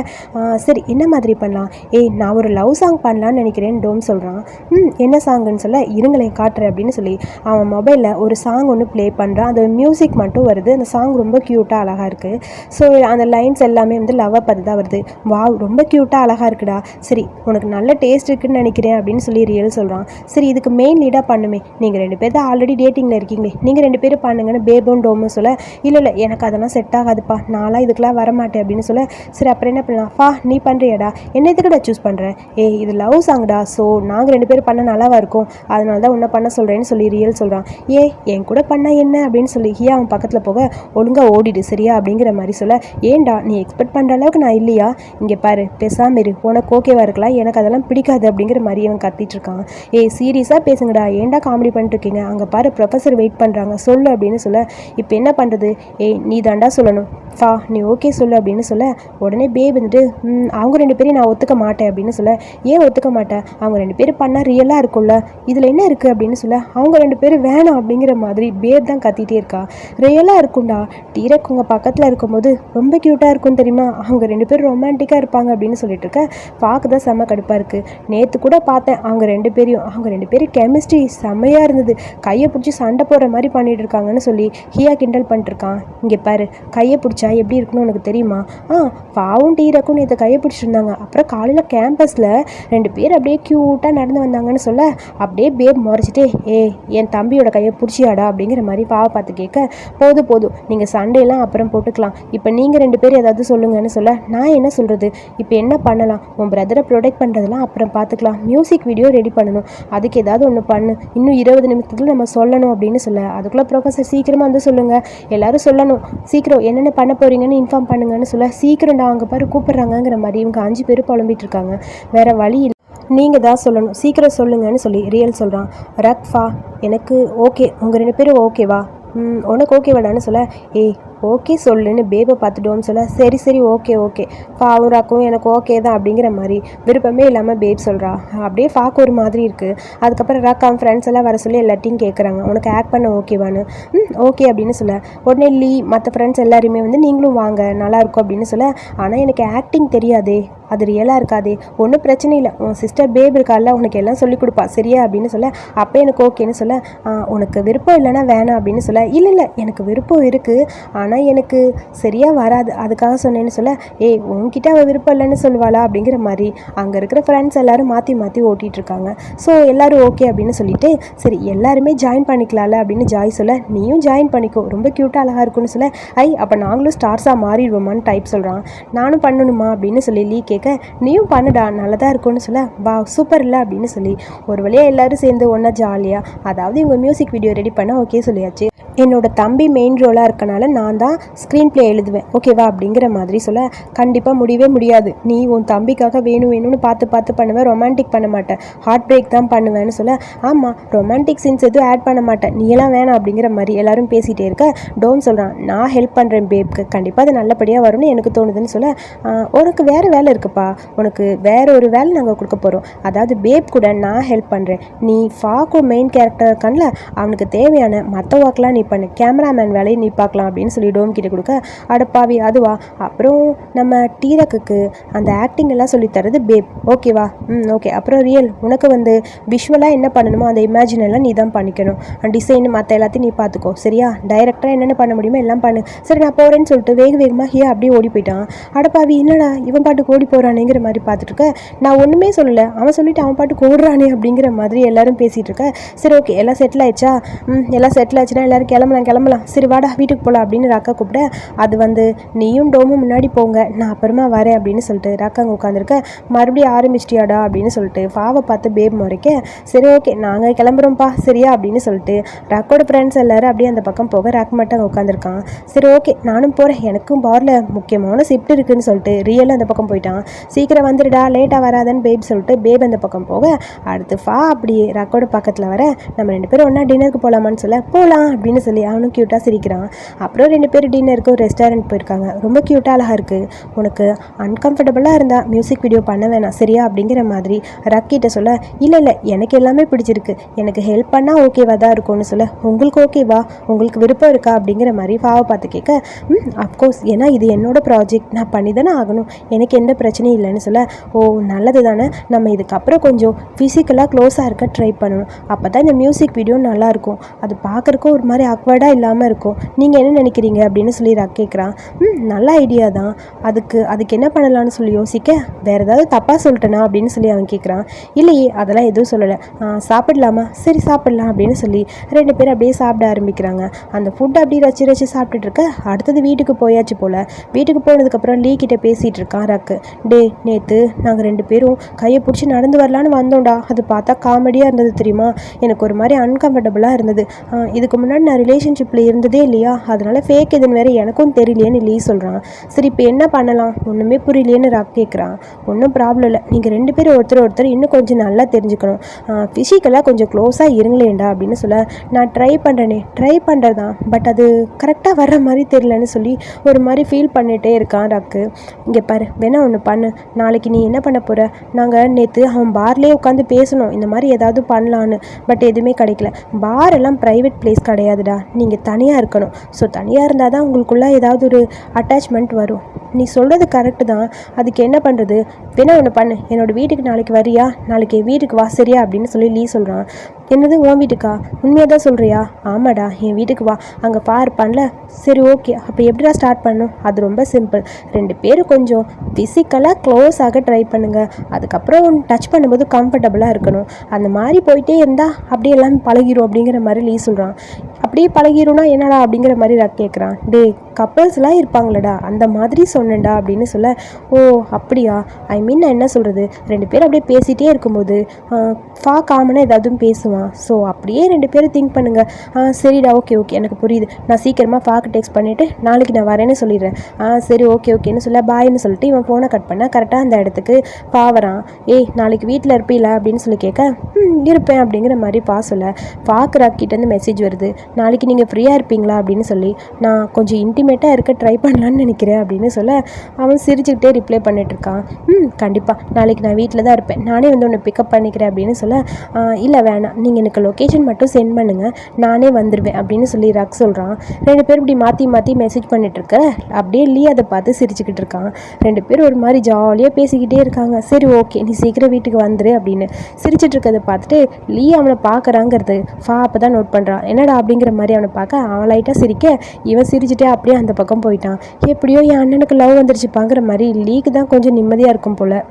சரி என்ன மாதிரி பண்ணலாம்? ஏய் நான் ஒரு லவ் சாங் பண்ணலான்னு நினைக்கிறேன் டோம் சொல்கிறான் ம் என்ன சாங்குன்னு சொல்ல இருங்களேன் காட்டுறேன் அப்படின்னு சொல்லி அவன் மொபைலில் ஒரு சாங் ஒன்று ப்ளே பண்ணுறான் அந்த மியூசிக் மட்டும் வருது. அந்த சாங் ரொம்ப க்யூட்டாக அழகாக இருக்குது ஸோ அந்த லைன்ஸ் எல்லாமே வந்து லவ்வை பற்றி தான் வருது. வாவ் ரொம்ப க்யூட்டாக அழகாக இருக்குடா. சரி உனக்கு நல்ல டேஸ்ட் இருக்குன்னு நினைக்கிறேன் அப்படின்னு சொல்லி ரியல் சொல்கிறான் சரி இதுக்கு மெயின் லீடாக பண்ணுமே. நீங்கள் ரெண்டு பேர் தான் ஆல்ரெடி டேட்டிங்கில் இருக்கீங்களே. நீங்கள் ரெண்டு பேரும் பண்ணுங்கன்னு பேபோன் டோமு சொல்ல இல்லை இல்லை எனக்கு அதெல்லாம் செட் ஆகாதுப்பா. நான்லாம் இதுக்கெலாம் வரமாட்டேன் அப்படின்னு சொல்ல சரி அப்புறம் என்ன பண்ணலாம்? பா நீ பண்ணுறியாடா என்ன இதுக்குடா சூஸ் பண்ணுறேன் ஏய் இது லவ் சாங்டா ஸோ நாங்கள் ரெண்டு பேரும் பண்ண நல்லாவா இருக்கும்? அதனால தான் உன்னை பண்ண சொல்கிறேன் சொல்கிறேன்னு சொல்லி ரியல் சொல்கிறான் ஏ என் கூட பண்ணால் என்ன? அப்படின்னு சொல்லி ஹியா அவன் பக்கத்தில் போக ஒழுங்காக ஓடிடு சரியா? அப்படிங்கிற மாதிரி சொல்ல ஏன்டா நீ எக்ஸ்பெக்ட் பண்ணுற அளவுக்கு நான் இல்லையா? இங்கே பாரு பேசாம இரு. உனக்கு ஓகேவா இருக்கலாம். எனக்கு அதெல்லாம் பிடிக்காது. அப்படிங்கிற மாதிரி அவன் கத்திட்டு இருக்கான். ஏய் சீரியஸாக பேசுங்கடா. ஏன்டா காமெடி பண்ணிட்டு இருக்கீங்க? அங்கே பாரு ப்ரொஃபஸர் வெயிட் பண்ணுறாங்க சொல்லு. அப்படின்னு சொல்ல இப்போ என்ன பண்ணுறது ஏய் நீ தாண்டா சொல்லணும். ஃபா நீ ஓகே சொல்லு. அப்படின்னு சொல்ல உடனே பேப் வந்துட்டு அவங்க ரெண்டு பேரையும் நான் ஒத்துக்க மாட்டேன். அப்படின்னு சொல்ல ஏன் ஒத்துக்க மாட்டேன் அவங்க ரெண்டு பேரும் பண்ணால் ரியலாக இருக்கும்ல. இதில் என்ன இருக்குது அப்படின்னு சொல்ல அவங்க ரெண்டு பேரும் வேணாம் அப்படிங்கிற மாதிரி பேர் தான் கத்திட்டே இருக்கா. ரியலாக இருக்கும்டா. டீரக் உங்கள் பக்கத்தில் இருக்கும்போது ரொம்ப க்யூட்டாக இருக்கும் தெரியுமா? அவங்க ரெண்டு பேரும் ரொமான்டிக்காக இருப்பாங்க அப்படின்னு சொல்லிட்டு இருக்க. பார்க்க தான் செம்ம கடுப்பாக இருக்குது நேற்று கூட பார்த்தேன். அவங்க ரெண்டு பேரையும் அவங்க ரெண்டு பேரும் கெமிஸ்ட்ரி செம்மையாக இருந்தது. கையை பிடிச்சி சண்டை போடுற மாதிரி பண்ணிட்டு இருக்காங்கன்னு சொல்லி ஹியா கிண்டல் பண்ணிட்டுருக்கான் இங்கே பாரு கையை பிடிச்சா எப்படி இருக்குன்னு உனக்கு தெரியுமா? ஆ பாவும் டீரக்கும் நேற்று கையை பிடிச்சிருந்தாங்க அப்புறம் காலையில் கேம்பஸில் ரெண்டு பேர் அப்படியே க்யூட்டாக நடந்து வந்தாங்கன்னு சொல்ல அப்படியே பேர் முறைச்சிட்டே ஏ என் தம்பியோட கையை பிடிச்சியாடா அப்படிங்கிற மாதிரி பாவை பார்த்து கேட்க போதும் போதும். நீங்கள் சண்டையெல்லாம் அப்புறம் போட்டுக்கலாம். இப்போ நீங்கள் ரெண்டு பேரும் ஏதாவது சொல்லுங்கன்னு சொல்ல நான் என்ன சொல்கிறது இப்போ என்ன பண்ணலாம்? உன் பிரதரை ப்ரொடெக்ட் பண்ணுறதெல்லாம் அப்புறம் பார்த்துக்கலாம் மியூசிக் வீடியோ ரெடி பண்ணணும். அதுக்கு ஏதாவது ஒன்று பண்ணு. இன்னும் இருபது நிமிஷத்தில் நம்ம சொல்லணும் அப்படின்னு சொல்ல. அதுக்குள்ளே ப்ரொஃபஸர் சீக்கிரமாக வந்து சொல்லுங்கள் எல்லோரும் சொல்லணும். சீக்கிரம் என்னென்ன பண்ண போகிறீங்கன்னு இன்ஃபார்ம் பண்ணுங்கன்னு சொல்ல. சீக்கிரம்டா அங்கே பாரு கூப்பிட்றாங்கங்கிற மாதிரி இவங்க அஞ்சு பேர் புலம்பிட்டு இருக்காங்க. வேறு வழி இல்லை நீங்கள் தான் சொல்லணும். சீக்கிரம் சொல்லுங்கன்னு சொல்லி ரியல் சொல்கிறான் ரக்ஃபா எனக்கு ஓகே. உங்கள் ரெண்டு பேரும் ஓகேவா? உனக்கு ஓகேவாடான்னு சொல்ல. ஏய் ஓகே சொல்லுன்னு பேபை பார்த்துட்டோன்னு சொல்ல சரி சரி ஓகே ஓகே. ஃபாவும் ராக்கும் எனக்கு ஓகே தான் அப்படிங்கிற மாதிரி விருப்பமே இல்லாமல் பேப் சொல்கிறா அப்படியே ஃபாக்கு ஒரு மாதிரி இருக்குது அதுக்கப்புறம் ராக் ஃப்ரெண்ட்ஸ் எல்லாம் வர சொல்லி எல்லாத்தையும் கேட்குறாங்க உனக்கு ஆக்ட் பண்ண ஓகேவான்னு ம் ஓகே அப்படின்னு சொல்ல. உடனே லீ மற்ற ஃப்ரெண்ட்ஸ் எல்லாருமே வந்து நீங்களும் வாங்க நல்லாயிருக்கும் அப்படின்னு சொல்ல. ஆனால் எனக்கு ஆக்டிங் தெரியாதே. அது ரியலாக இருக்காதே. ஒன்றும் பிரச்சனை இல்லை. உன் சிஸ்டர் பேப் இருக்கால உனக்கு எல்லாம் சொல்லி கொடுப்பா. சரியா? அப்படின்னு சொல்ல. அப்போ எனக்கு ஓகேன்னு சொல்ல. உனக்கு விருப்பம் இல்லைன்னா வேணாம் அப்படின்னு சொல்ல. இல்லை இல்லை எனக்கு விருப்பம் இருக்குது ஆனால் எனக்கு சரியாக வராது. அதுக்காக சொன்னேன்னு சொல்ல ஏய் உன்கிட்ட அவள் விருப்பம் இல்லைன்னு சொல்லுவாளா? அப்படிங்கிற மாதிரி அங்கே இருக்கிற ஃப்ரெண்ட்ஸ் எல்லோரும் மாற்றி மாற்றி ஓட்டிகிட்டு இருக்காங்க ஸோ எல்லோரும் ஓகே அப்படின்னு சொல்லிட்டு சரி எல்லாருமே ஜாயின் பண்ணிக்கலாம்ல? அப்படின்னு ஜாய் சொல்ல நீயும் ஜாயின் பண்ணிக்கோ. ரொம்ப க்யூட்டாக அழகாக இருக்கும்னு சொல்ல ஐ அப்போ நாங்களும் ஸ்டார்ஸாக மாறிடுவோமான்னு டைப் சொல்கிறான் நானும் பண்ணணுமா? அப்படின்னு சொல்லி லீ கேட்க நீயும் பண்ணுடா நல்லதாக இருக்கும்னு சொல்ல வா சூப்பர் இல்லை அப்படின்னு சொல்லி ஒரு வழியாக எல்லாரும் சேர்ந்து ஒன்றா ஜாலியாக அதாவது இவங்க மியூசிக் வீடியோ ரெடி பண்ண ஓகே சொல்லியாச்சு. என்னோட தம்பி மெயின் ரோலாக இருக்கனால நான் தான் ஸ்க்ரீன் ப்ளே எழுதுவேன் ஓகேவா அப்படிங்கிற மாதிரி சொல்ல கண்டிப்பாக முடியவே முடியாது. நீ உன் தம்பிக்காக வேணும் வேணும்னு பார்த்து பார்த்து பண்ணுவேன் ரொமான்டிக் பண்ண மாட்டேன். ஹார்ட் பிரேக் தான் பண்ணுவேன்னு சொல்ல ஆமாம் ரொமான்டிக் சீன்ஸ் எதுவும் ஆட் பண்ண மாட்டேன். நீ எல்லாம் வேணாம் அப்படிங்கிற மாதிரி எல்லாரும் பேசிகிட்டே இருக்க டோம் சொல்கிறான் நான் ஹெல்ப் பண்ணுறேன் பேப்க்கு கண்டிப்பாக அது நல்லபடியாக வரும்னு எனக்கு தோணுதுன்னு சொல்ல உனக்கு வேறு வேலை இருக்குப்பா. உனக்கு வேறு ஒரு வேலை நாங்கள் கொடுக்க போகிறோம் அதாவது பேப் கூட நான் ஹெல்ப் பண்ணுறேன் நீ ஃபாக்கோ மெயின் கேரக்டர் இருக்கான்ல அவனுக்கு தேவையான மற்ற ஒர்க்லாம் நீ பண்ணு. கேமராமேன் வேலையை நீ பார்க்கலாம் அப்படின்னு சொல்லி டோம் கிட்ட கொடுக்க அடப்பாவி அதுவா? அப்புறம் நம்ம டீரக்குக்கு அந்த ஆக்டிங் எல்லாம் சொல்லி தரது பேப் ஓகேவா ம் ஓகே அப்புறம் ரியல் உனக்கு வந்து விஷுவலாக என்ன பண்ணணுமோ அந்த இமேஜின் எல்லாம் நீ தான் பண்ணிக்கணும். டிசைன் மற்ற எல்லாத்தையும் நீ பார்த்துக்கோ. சரியா? டைரக்டாக என்னென்ன பண்ண முடியுமோ எல்லாம் பண்ணு. சரி நான் போகிறேன்னு சொல்லிட்டு வேக வேகமாக ஹியா அப்படியே ஓடி போயிட்டான். அடப்பாவி என்னடா இவன் பாட்டுக்கு ஓடி போகிறானேங்கிற மாதிரி பார்த்துட்டு இருக்க? நான் ஒன்றுமே சொல்லலை. அவன் சொல்லிட்டு அவன் பாட்டுக்கு ஓடுறானே அப்படிங்கிற மாதிரி எல்லாரும் பேசிகிட்டு இருக்க. சரி ஓகே எல்லாம் செட்டில் ஆயிடுச்சா? ம் எல்லாம் செட்டில் ஆச்சுன்னா எல்லாரும் கிளம்பலாம் கிளம்பலாம். சரி வாடா வீட்டுக்கு போகலாம் அப்படின்னு ராக்கா கூப்பிட அது வந்து நீயும் டோமும் முன்னாடி போங்க. நான் அப்புறமா வரேன் அப்படின்னு சொல்லிட்டு ராக்கா அங்கே உட்காந்துருக்க மறுபடியும் ஆரம்பிச்சிட்டியாடா அப்படின்னு சொல்லிட்டு ஃபாவை பார்த்து பேப் முறைக்க சரி ஓகே நாங்கள் கிளம்புறோம்ப்பா சரியா அப்படின்னு சொல்லிட்டு ராக்கோட ஃப்ரெண்ட்ஸ் எல்லாரும் அப்படியே அந்த பக்கம் போக ராக் மட்டும் அங்கே உட்காந்துருக்கான் சரி ஓகே நானும் போகிறேன் எனக்கும் பாரில் முக்கியமான ஷிஃப்ட் இருக்குன்னு சொல்லிட்டு ரியலாக அந்த பக்கம் போயிட்டான். சீக்கிரம் வந்துடுடா லேட்டாக வராதன்னு பேப் சொல்லிட்டு பேப் அந்த பக்கம் போக அடுத்து ஃபா அப்படியே ராக்கோட பக்கத்தில் வர நம்ம ரெண்டு பேரும் ஒன்றா டின்னருக்கு போகலாமான்னு சொல்ல போகலாம் அப்படின்னு சொல்லி அவனும் க்யூட்டாக சிரிக்கிறான். அப்புறம் ரெண்டு பேர் டின்னருக்கு ஒரு ரெஸ்டாரண்ட் போயிருக்காங்க. ரொம்ப க்யூட்டாக அழகாக இருக்குது உனக்கு அன்கம்ஃபர்டபுளாக இருந்தால் மியூசிக் வீடியோ பண்ண வேணாம் சரியா? அப்படிங்கிற மாதிரி ரக்கிட்ட சொல்ல இல்லை இல்லை எனக்கு எல்லாமே பிடிச்சிருக்கு. எனக்கு ஹெல்ப் பண்ணால் ஓகேவா தான் இருக்கும்னு சொல்ல உங்களுக்கு ஓகேவா உங்களுக்கு விருப்பம் இருக்கா? அப்படிங்கிற மாதிரி ஃபாவை பார்த்து கேட்க ம் அஃப்கோர்ஸ் ஏன்னா இது என்னோட ப்ராஜெக்ட் நான் பண்ணி தானே ஆகணும். எனக்கு எந்த பிரச்சனையும் இல்லைன்னு சொல்ல ஓ நல்லது தானே. நம்ம இதுக்கப்புறம் கொஞ்சம் ஃபிசிக்கலாக க்ளோஸாக இருக்க ட்ரை பண்ணணும். அப்போ தான் இந்த மியூசிக் வீடியோ நல்லாயிருக்கும் அது பார்க்குறக்கும் ஒரு மாதிரி அக்வர்டாக இல்லாமல் இருக்கும். நீங்கள் என்ன நினைக்கிறீங்க? அப்படின்னு சொல்லி ரக் கேட்குறான் ம் நல்ல ஐடியா தான். அதுக்கு அதுக்கு என்ன பண்ணலாம்னு சொல்லி யோசிக்க? வேறு ஏதாவது தப்பாக சொல்லிட்டேனா? அப்படின்னு சொல்லி அவன் கேட்குறான் இல்லையே அதெல்லாம் எதுவும் சொல்லலை. சாப்பிடலாமா? சரி சாப்பிடலாம் அப்படின்னு சொல்லி ரெண்டு பேரும் அப்படியே சாப்பிட ஆரம்பிக்கிறாங்க. அந்த ஃபுட் அப்படியே ரசி ரசி சாப்பிட்டுட்டு இருக்க அடுத்தது வீட்டுக்கு போயாச்சு போல். வீட்டுக்கு போனதுக்கப்புறம் லீ கிட்டே பேசிகிட்டு இருக்கான் ரக்கு. டே நேற்று நாங்கள் ரெண்டு பேரும் கையை பிடிச்சி நடந்து வரலான்னு வந்தோம்டா. அது பார்த்தா காமெடியாக இருந்தது தெரியுமா? எனக்கு ஒரு மாதிரி அன்கம்ஃபர்டபுளாக இருந்தது. இதுக்கு முன்னாடி நான் ரிலேஷன்ஷிப்பில் இருந்ததே இல்லையா? அதனால் ஃபேக் இதுன்னு வேறு எனக்கும் தெரியலையேன்னு லீ சொல்கிறான் சரி இப்போ என்ன பண்ணலாம்? ஒன்றுமே புரியலையேன்னு ராக் கேட்குறான் ஒன்றும் ப்ராப்ளம் இல்லை. நீங்கள் ரெண்டு பேரும் ஒருத்தர் ஒருத்தர் இன்னும் கொஞ்சம் நல்லா தெரிஞ்சுக்கணும். ஃபிசிக்கலாக கொஞ்சம் க்ளோஸாக இருங்களேன்டா அப்படின்னு சொல்ல நான் ட்ரை பண்ணுறேனே ட்ரை பண்ணுறதான் பட் அது கரெக்டாக வர்ற மாதிரி தெரியலன்னு சொல்லி ஒரு மாதிரி ஃபீல் பண்ணிகிட்டே இருக்கான் ராக்கு இங்கே பாரு வேணா ஒன்று பண்ணு. நாளைக்கு நீ என்ன பண்ண போகிற நாங்கள் நேற்று அவன் பார்லேயே உட்காந்து பேசணும். இந்த மாதிரி ஏதாவது பண்ணலான்னு. பட் எதுவுமே கிடைக்கல. பார் எல்லாம் ப்ரைவேட் பிளேஸ் கிடையாதுடா நீங்கள் தனியாக இருக்கணும். ஸோ தனியாக இருந்தால் தான் உங்களுக்குள்ளே ஏதாவது ஒரு அட்டாச்மெண்ட் வரும். நீ சொல்கிறது கரெக்டு தான். அதுக்கு என்ன பண்ணுறது வேணா ஒன்று பண்ணு. என்னோட வீட்டுக்கு நாளைக்கு வரியா? நாளைக்கு என் வீட்டுக்கு வா சரியா? அப்படின்னு சொல்லி லீ சொல்கிறான் என்னது உன் வீட்டுக்கா? உண்மையாக தான் சொல்கிறியா ஆமாடா என் வீட்டுக்கு வா. அங்கே பார் பண்ணல. சரி ஓகே அப்போ எப்படிடா ஸ்டார்ட் பண்ணும்? அது ரொம்ப சிம்பிள் ரெண்டு பேரும் கொஞ்சம் ஃபிசிக்கலாக க்ளோஸ் ஆக ட்ரை பண்ணுங்கள் அதுக்கப்புறம் டச் பண்ணும்போது கம்ஃபர்டபுளாக இருக்கணும். அந்த மாதிரி போயிட்டே இருந்தால் அப்படியே எல்லாம் பழகிரும் அப்படிங்கிற மாதிரி லீ சொல்கிறான் அப்படியே பழகிரும்னா என்னடா அப்படிங்கிற மாதிரி ரக் கேட்குறான் டே கப்பல்ஸ்லாம் இருப்பாங்களடா அந்த மாதிரி சொன்னேன்டா அப்படின்னு சொல்ல ஓ அப்படியா? ஐ மீன் நான் என்ன சொல்கிறது ரெண்டு பேரும் அப்படியே பேசிகிட்டே இருக்கும்போது ஃபா காமனாக ஏதாவது பேசுவான். ஸோ அப்படியே ரெண்டு பேரும் திங்க் பண்ணுங்கள் ஆ சரிடா ஓகே ஓகே எனக்கு புரியுது. நான் சீக்கிரமாக ஃபாக்கு டெக்ஸ்ட் பண்ணிவிட்டு நாளைக்கு நான் வரேன்னு சொல்லிடுறேன். ஆ சரி ஓகே ஓகேன்னு சொல்ல பாய்னு சொல்லிட்டு இவன் ஃபோனை கட் பண்ண கரெக்டாக அந்த இடத்துக்கு பா வரான். ஏய் நாளைக்கு வீட்டில் இருப்பீல அப்படின்னு சொல்லி கேட்க ம் இருப்பேன் அப்படிங்கிற மாதிரி பா சொல்ல. ஃபாக்கு ராக்கிட்டேருந்து மெசேஜ் வருது. நாளைக்கு நாளைக்கு நீங்கள் ஃப்ரீயாக இருப்பீங்களா அப்படின்னு சொல்லி நான் கொஞ்சம் இன்டிமேட்டாக இருக்க ட்ரை பண்ணலான்னு நினைக்கிறேன் அப்படின்னு சொல்ல அவன் சிரிச்சுக்கிட்டே ரிப்ளை பண்ணிட்டுருக்கான் ம் கண்டிப்பாக நாளைக்கு நான் வீட்டில் தான் இருப்பேன். நானே வந்து உன்னை பிக்கப் பண்ணிக்கிறேன் அப்படின்னு சொல்ல "ஆ, இல்லை வேணாம். நீங்கள் எனக்கு லொக்கேஷன் மட்டும் சென்ட் பண்ணுங்கள் நானே வந்துடுவேன் அப்படின்னு சொல்லி ரக் சொல்கிறான் ரெண்டு பேரும் இப்படி மாற்றி மாற்றி மெசேஜ் பண்ணிட்டுருக்க அப்படியே லீ அதை பார்த்து சிரிச்சுக்கிட்டு இருக்கான். ரெண்டு பேரும் ஒரு மாதிரி ஜாலியாக பேசிக்கிட்டே இருக்காங்க. சரி ஓகே நீ சீக்கிரம் வீட்டுக்கு வந்துடு அப்படின்னு சிரிச்சிட்டு இருக்கிறத பார்த்துட்டு லீ அவனை பார்க்குறாங்கிறது ஃபா அப்போ தான் நோட் பண்ணுறான் என்னடா? அப்படிங்கிற மாதிரி அவனை பார்க்க அவன் லைட்டாக சிரிக்க இவன் சிரிச்சுட்டே அப்படியே அந்த பக்கம் போயிட்டான். எப்படியோ என் அண்ணனுக்கு லவ் வந்துருச்சுப்பாங்கிற மாதிரி லீக்கு தான் கொஞ்சம் நிம்மதியாக இருக்கும் போல.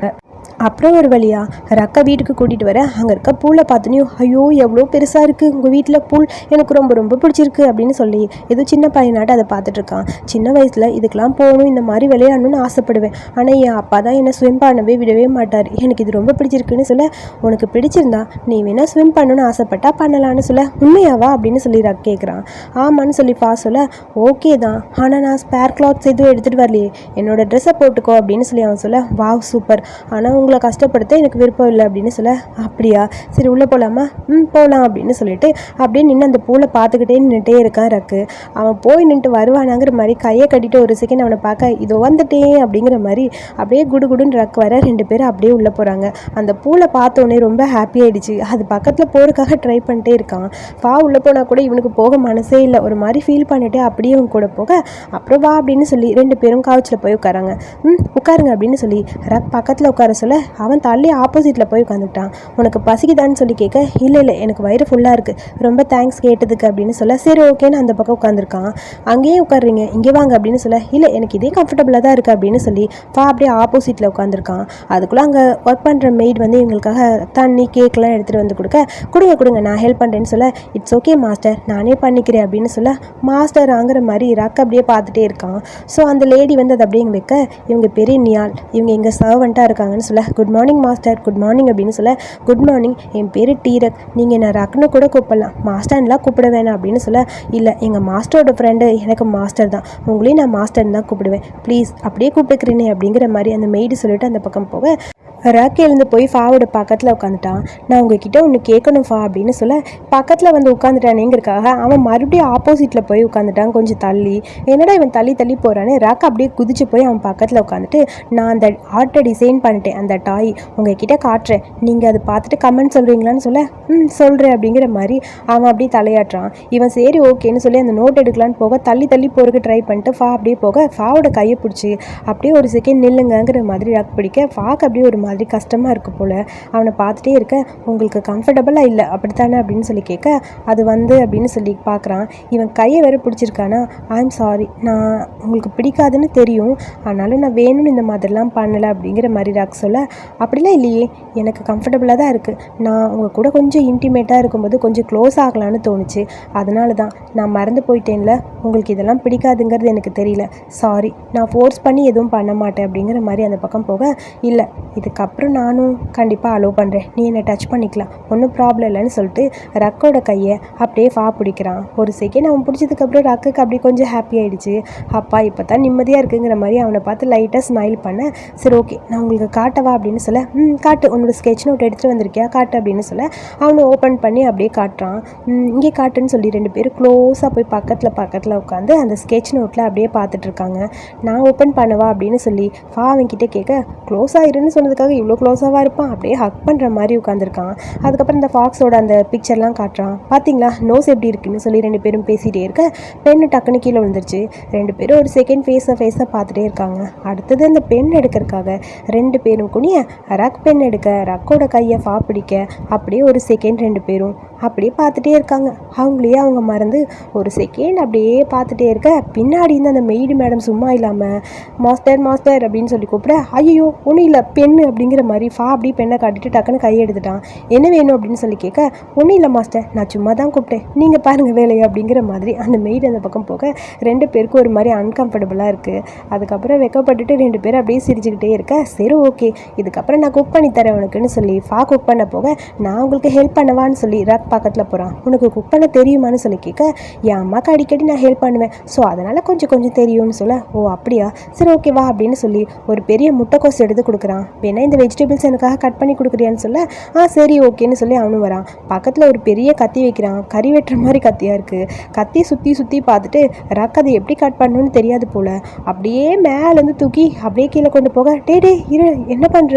அப்புறம் ஒரு வழியா ரக்கா வீட்டுக்கு கூட்டிகிட்டு வர அங்கே இருக்க பூலை பார்த்தோன்னே ஐயோ எவ்வளோ பெருசாக இருக்குது உங்கள் வீட்டில் பூல் எனக்கு ரொம்ப ரொம்ப பிடிச்சிருக்கு அப்படின்னு சொல்லி ஏதோ சின்ன பையனாட்ட அதை பார்த்துட்ருக்கான் சின்ன வயசில் இதுக்கெலாம் போகணும் இந்த மாதிரி விளையாடணும்னு ஆசைப்படுவேன். ஆனால் என் அப்பா தான் என்னை ஸ்விம் பண்ணவே விடவே மாட்டார். எனக்கு இது ரொம்ப பிடிச்சிருக்குன்னு சொல்ல உனக்கு பிடிச்சிருந்தா நீ வேணால் ஸ்விம் பண்ணணும்னு ஆசைப்பட்டா பண்ணலான்னு சொல்ல உண்மையாவா? அப்படின்னு சொல்லி ரக் கேட்குறான் ஆமான்னு சொல்லி பா சொல்ல ஓகே தான். ஆனால் நான் ஸ்பேர் கிளாத்ஸ் எதுவும் எடுத்துகிட்டு வரலையே. என்னோடய ட்ரெஸ்ஸை போட்டுக்கோ அப்படின்னு சொல்லி அவன் சொல்ல வாவ் சூப்பர். ஆனால் உங்களை கஷ்டப்படுத்த எனக்கு விருப்பம் இல்லை அப்படின்னு சொல்ல அப்படியா? சரி உள்ளே போகலாமா ம் போகலாம் அப்படின்னு சொல்லிட்டு அப்படியே நின்று அந்த பூவில் பார்த்துக்கிட்டே நின்றுட்டே இருக்கான் ரக்கு. அவன் போய் நின்றுட்டு வருவானாங்கிற மாதிரி கையை கட்டிட்டு ஒரு செகண்ட் அவனை பார்க்க இதோ வந்துட்டேன் அப்படிங்கிற மாதிரி அப்படியே குடுகுடுன்னு ரக்கு வர ரெண்டு பேரும் அப்படியே உள்ளே போகிறாங்க அந்த பூவில் பார்த்தோன்னே ரொம்ப ஹாப்பி ஆகிடுச்சு அது பக்கத்தில் போகிறதுக்காக ட்ரை பண்ணிட்டே இருக்கான். வா உள்ளே போனால் கூட இவனுக்கு போக மனசே இல்லை. ஒரு மாதிரி ஃபீல் பண்ணிட்டு அப்படியே இவன் கூட போக அப்புறம் வா அப்படின்னு சொல்லி ரெண்டு பேரும் காவச்சில் போய் உட்காராங்க. ம் உட்காருங்க அப்படின்னு சொல்லி ரக் பக்கத்தில் உட்கார சொல்ல அவன் தள்ளி ஆப்போசிட்டில் போய் உட்காந்துட்டான் உனக்கு பசிக்குதான்னு சொல்லி கேட்க இல்லை இல்லை எனக்கு வயிறு ஃபுல்லாக இருக்குது ரொம்ப தேங்க்ஸ் கேட்டதுக்கு அப்படின்னு சொல்ல சரி ஓகேன்னு அந்த பக்கம் உட்காந்துருக்கான் அங்கேயே உட்காருறீங்க. இங்கே வாங்க அப்படின்னு சொல்ல இல்லை எனக்கு இதே கம்ஃபர்டபுளாக தான் இருக்குது அப்படின்னு சொல்லி பா அப்படியே ஆப்போசிட்டில் உட்காந்துருக்கான் அதுக்குள்ளே அங்கே ஒர்க் பண்ணுற மெய்ட் வந்து எங்களுக்காக தண்ணி கேக்லாம் எடுத்துகிட்டு வந்து கொடுக்க கொடுங்க கொடுங்க நான் ஹெல்ப் பண்ணுறேன்னு சொல்ல இட்ஸ் ஓகே மாஸ்டர் நானே பண்ணிக்கிறேன் அப்படின்னு சொல்ல மாஸ்டர் ஆங்கிற மாதிரி ரக்க அப்படியே பார்த்துட்டே இருக்கான். ஸோ அந்த லேடி வந்து அதை அப்படியே வைக்க இவங்க பெரிய நியால் இவங்க எங்கள் சர்வெண்ட்டாக இருக்காங்கன்னு சொல்ல good morning master good morning அப்படின்னு சொல்ல குட் மார்னிங் என் பேர் டீரக் நீங்கள் என்ன ரக்னு கூட கூப்பிடலாம். மாஸ்டர்லாம் கூப்பிட வேணாம் அப்படின்னு சொல்ல இல்லை எங்கள் மாஸ்டரோட ஃப்ரெண்டு எனக்கு மாஸ்டர் தான். உங்களையும் நான் மாஸ்டர் தான் கூப்பிடுவேன். ப்ளீஸ் அப்படியே கூப்பிட்டுக்கிறேனே அப்படிங்கிற மாதிரி அந்த மெய்டு சொல்லிட்டு அந்த பக்கம் போக ராக்கி எழுந்து போய் ஃபாவோட பக்கத்தில் உட்காந்துட்டான் நான் உங்ககிட்ட ஒன்று கேட்கணும் ஃபா அப்படின்னு சொல்ல பக்கத்தில் வந்து உட்காந்துட்டானேங்கிறக்காக அவன் மறுபடியும் ஆப்போசிட்டில் போய் உட்காந்துட்டான் கொஞ்சம் தள்ளி. என்னடா இவன் தள்ளி தள்ளி போகிறானே ராக் அப்படியே குதிச்சு போய் அவன் பக்கத்தில் உட்காந்துட்டு நான் அந்த ஆர்ட்டை டிசைன் பண்ணிட்டேன் அந்த டாய் உங்ககிட்ட காட்டுறேன். நீங்கள் அதை பார்த்துட்டு கமெண்ட் சொல்கிறீங்களான்னு சொல்ல ம் சொல்கிறேன் அப்படிங்கிற மாதிரி அவன் அப்படியே தலையாட்டுறான். இவன் சரி ஓகேன்னு சொல்லி அந்த நோட் எடுக்கலான்னு போக தள்ளி தள்ளி போகிறதுக்கு ட்ரை பண்ணிட்டு ஃபா அப்படியே போக ஃபாவோட கையை பிடிச்சி அப்படியே ஒரு செகண்ட் நில்லுங்கிற மாதிரி ராக் பிடிக்க ஃபாக்கு அப்படியே ஒரு மாதிரி கஷ்டமாக இருக்குது போல். அவனை பார்த்துட்டே இருக்க உங்களுக்கு கம்ஃபர்டபுளாக இல்லை அப்படித்தானே? அப்படின்னு சொல்லி கேட்க அது வந்து அப்படின்னு சொல்லி பார்க்குறான். இவன் கையை வேறு பிடிச்சிருக்கானா? ஐ எம் சாரி நான் உங்களுக்கு பிடிக்காதுன்னு தெரியும். ஆனாலும் நான் வேணும்னு இந்த மாதிரிலாம் பண்ணலை அப்படிங்கிற மாதிரி ராக் சொல்ல அப்படிலாம் இல்லையே. எனக்கு கம்ஃபர்டபுளாக தான் இருக்குது நான் உங்கள் கூட கொஞ்சம் இன்டிமேட்டாக இருக்கும்போது கொஞ்சம் க்ளோஸ் ஆகலான்னு தோணுச்சு. அதனால தான் நான் மறந்து போயிட்டேன்ல. உங்களுக்கு இதெல்லாம் பிடிக்காதுங்கிறது எனக்கு தெரியல. சாரி நான் ஃபோர்ஸ் பண்ணி எதுவும் பண்ண மாட்டேன் அப்படிங்கிற மாதிரி அந்த பக்கம் போக இல்லை அதுக்கப்புறம் நானும் கண்டிப்பாக அலோவ் பண்ணுறேன் நீ என்னை டச் பண்ணிக்கலாம். ஒன்றும் ப்ராப்ளம் இல்லைன்னு சொல்லிட்டு ரக்கோட கையை அப்படியே ஃபா பிடிக்கிறான். ஒரு செகண்ட் அவன் பிடிச்சதுக்கப்புறம் ரக்குக்கு அப்படியே கொஞ்சம் ஹாப்பி ஆகிடுச்சு அப்பா இப்போ தான் நிம்மதியாக இருக்குங்கிற மாதிரி அவனை பார்த்து லைட்டாக ஸ்மைல் பண்ண சரி ஓகே நான் உங்களுக்கு காட்டவா? அப்படின்னு சொல்ல ம் காட்டு. உன்னோட ஸ்கெட்ச் நோட் எடுத்துகிட்டு வந்திருக்கியா? காட்டு. அப்படின்னு சொல்ல அவனை ஓப்பன் பண்ணி அப்படியே காட்டுறான். இங்கே காட்டுன்னு சொல்லி ரெண்டு பேரும் க்ளோஸாக போய் பக்கத்தில் பக்கத்தில் உட்காந்து அந்த ஸ்கெட்ச் நோட்டில் அப்படியே பார்த்துட்ருக்காங்க நான் ஓப்பன் பண்ணவா? அப்படின்னு சொல்லி ஃபா அவன்கிட்ட கேட்க க்ளோஸ் ஆயிருன்னு சொன்னதுக்காக இவ்வளோ க்ளோஸாக இருப்பான்? அப்படியே ஹக் பண்ணுற மாதிரி உட்காந்துருக்கான் அதுக்கப்புறம் இந்த ஃபாக்ஸோட அந்த பிக்சர்லாம் காட்டுறான். பார்த்தீங்களா நோஸ் எப்படி இருக்குன்னு சொல்லி ரெண்டு பேரும் பேசிகிட்டே இருக்க பெண்ணு டக்குன்னு கீழே விழுந்துருச்சு. ரெண்டு பேரும் ஒரு செகண்ட் ஃபேஸை ஃபேஸை பார்த்துட்டே இருக்காங்க. அடுத்தது அந்த பென் எடுக்கிறதுக்காக ரெண்டு பேரும் குனிய ரக் பென் எடுக்க ரக்கோட கையை ஃபா பிடிக்க அப்படியே ஒரு செகண்ட் ரெண்டு பேரும் அப்படியே பார்த்துட்டே இருக்காங்க. அவங்களே அவங்க மறந்து ஒரு செகண்ட் அப்படியே பார்த்துட்டே இருக்க. பின்னாடி இருந்து அந்த மெய்டு மேடம் சும்மா இல்லாமல் மாஸ்டர் மாஸ்டர் அப்படின்னு சொல்லி கூப்பிட ஐயோ ஒன்றும் இல்லை பெண்ணு அப்படிங்கிற மாதிரி ஃபா அப்படியே பெண்ணை காட்டிட்டு டக்குன்னு கையை எடுத்துட்டான். என்ன வேணும் அப்படின்னு சொல்லி கேட்க ஒன்றும் இல்லை மாஸ்டர் நான் சும்மா தான் கூப்பிட்டேன். நீங்கள் பாருங்கள் வேலையை அப்படிங்கிற மாதிரி அந்த மெய்டு அந்த பக்கம் போக ரெண்டு பேருக்கும் ஒரு மாதிரி அன்கம்ஃபர்டபுளாக இருக்குது அதுக்கப்புறம் வெக்கப்பட்டுட்டு ரெண்டு பேரும் அப்படியே சிரிச்சுக்கிட்டே இருக்க சரி ஓகே இதுக்கப்புறம் நான் குக் பண்ணி தரேன் உனக்குன்னு சொல்லி ஃபா குக் பண்ண போக நான் உங்களுக்கு ஹெல்ப் பண்ணவான்னு சொல்லி ரக் பக்கத்தில் போகிறான் உனக்கு குக் பண்ண தெரியுமான்னு சொல்லி கேட்க என் அம்மாவுக்கு அடிக்கடி நான் ஹெல்ப் பண்ணுவேன். ஸோ அதனால் கொஞ்சம் கொஞ்சம் தெரியும்னு சொல்ல ஓ அப்படியா? சரி ஓகே வா அப்படின்னு சொல்லி ஒரு பெரிய முட்டைக்கோஸ் எடுத்து கொடுக்குறான். வேணா இந்த வெஜிடபிள்ஸ் எனக்காக கட் பண்ணி கொடுக்குறியான்னு சொல்ல ஆ சரி ஓகேன்னு சொல்லி அவனும் வரான். பக்கத்தில் ஒரு பெரிய கத்தி வைக்கிறான். கறி வெட்டுற மாதிரி கத்தியாக இருக்குது கத்தி சுற்றி சுற்றி பார்த்துட்டு ரக் அதை எப்படி கட் பண்ணணும்னு தெரியாது போல். அப்படியே மேலேருந்து தூக்கி அப்படியே கீழே கொண்டு போக. டே டே இரு என்ன பண்ணுற